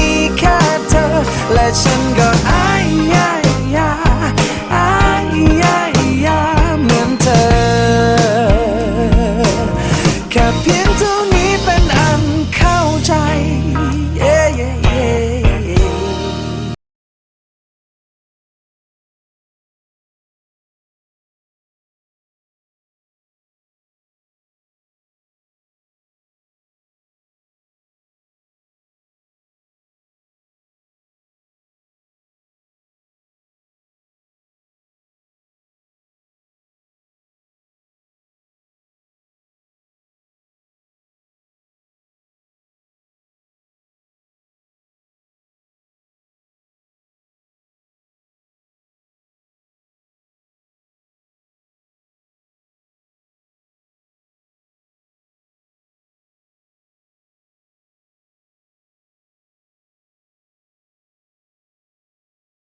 ี legend girl. I